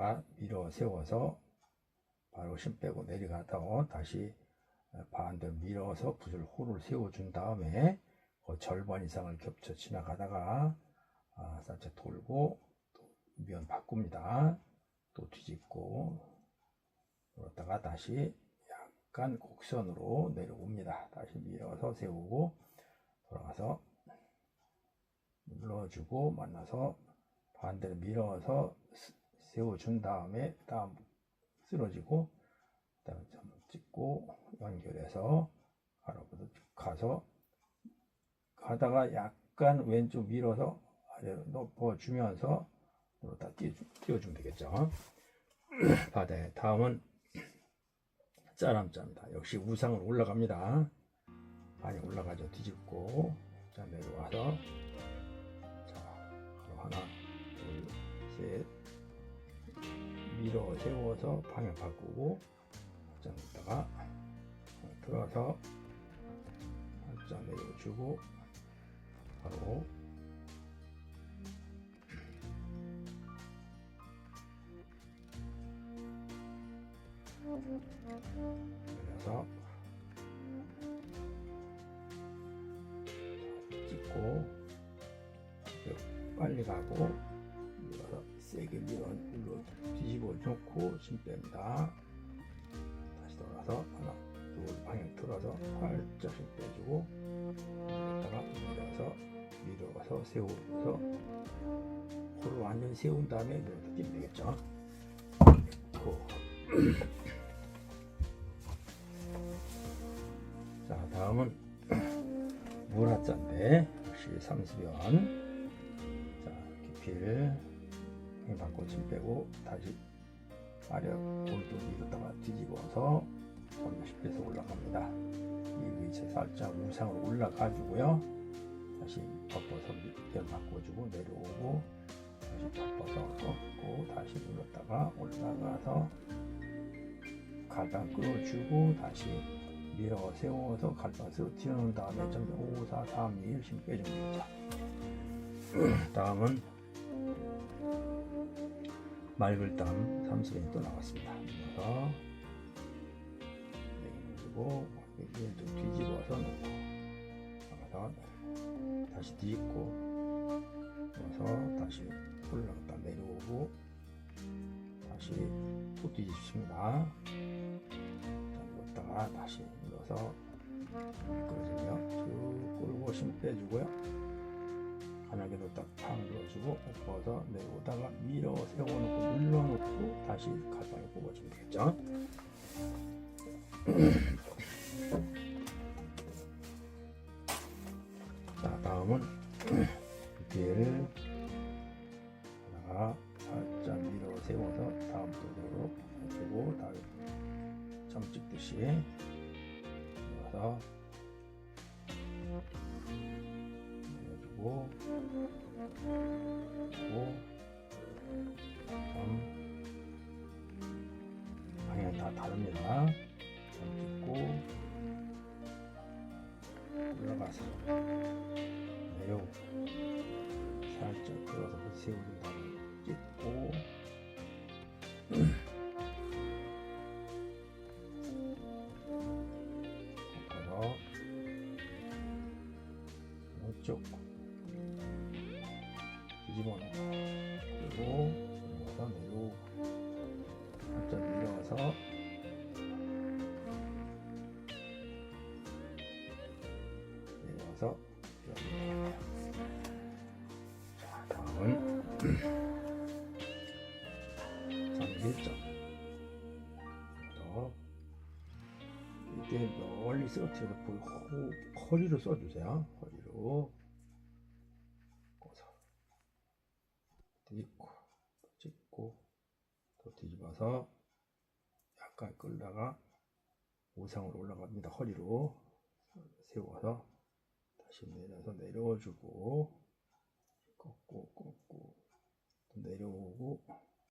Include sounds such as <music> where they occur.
여기다가 밀어 세워서 바로 힘 빼고 내려가다가 다시 반대로 밀어서 붓을 호를 세워준 다음에 그 절반 이상을 겹쳐 지나가다가 아, 살짝 돌고 또면 바꿉니다. 또 뒤집고 그러다가 다시 약간 곡선으로 내려옵니다. 다시 밀어서 세우고 돌아가서 눌러주고 만나서 반대로 밀어서 스- 세워준 다음에 다음 쓰러지고 그다음에 점 찍고 연결해서 쭉 가서 가다가 약간 왼쪽 밀어서 아래로 높여주면서 다 띄워주면 되겠죠. <clears throat> 바다에 다음은 짜람짜입니다. 역시 우상으로 올라갑니다. 많이 올라가죠. 뒤집고 자 내려와서 세워서 방향 바꾸고 자 있다가 들어서 살짝 내려주고 바로 내려서 찍고 빨리 가고 세게 밀어 뒤집어 놓고 힘 뺍니다. 다시 돌아서 하나 둘 방향 틀어서 힘 빼주고 여기다가 밀어서 밀어서 세우면서 코를 완전히 세운 다음에 밀어서 뛰면 되겠죠? 코. <clears throat> 자 다음은 물화자인데 역시 30연 자 깊이를 힘 받고 침 빼고 다시 아래 오른쪽 밀었다가 뒤집어서 30배에서 올라갑니다 이 위치에 살짝 우상으로 올라가 주고요 다시 덮어서 밑변 바꿔주고 내려오고 다시 덮어서 꺾고 다시 눌렀다가 올라가서 갈방 끌어주고 다시 밀어 세워서 갈바스로 튀어놓은 다음에 점점 5, 4, 3, 2, 1힘 빼주면 되죠. 다음은 맑을 땀 30엔 또 나왔습니다. 밀어서 내리고 또 뒤집어서 놓고 나가서 다시 뒤집고 넣어서 다시 올라갔다 내려오고 다시 또 뒤집습니다. 넣었다가 다시 눌러서 미끄러지면 쭉 끌고 힘 빼주고요. 가나게도 딱팍 눌러주고 엎어서 내려오다가 밀어 세워놓고 눌러놓고 다시 가방에 뽑아주면 되겠죠. <clears throat> 자 다음은 <clears throat> 뒤를 하다가 살짝 밀어 세워서 다음 도로 해주고 다음 점 찍듯이 넣어서 내려주고 그리고 점 방향 다 다릅니다. 점 찍고. 올라가서 내려오고. 살짝 들어서 세우는 다음에 찍고. <clears throat> 꺾어서 왼쪽 놓고 그리고 들어가서 내려오고 살짝 내려와서 이렇게 자 다음은 <clears throat> 31점 더 이때 멀리 허, 허리로 써주세요. 허리로 뒤집고 또 찍고 또 뒤집어서 약간 끌다가 우상으로 올라갑니다. 허리로 세워서 다시 내려서 내려주고 꺾고 꺾고 또 내려오고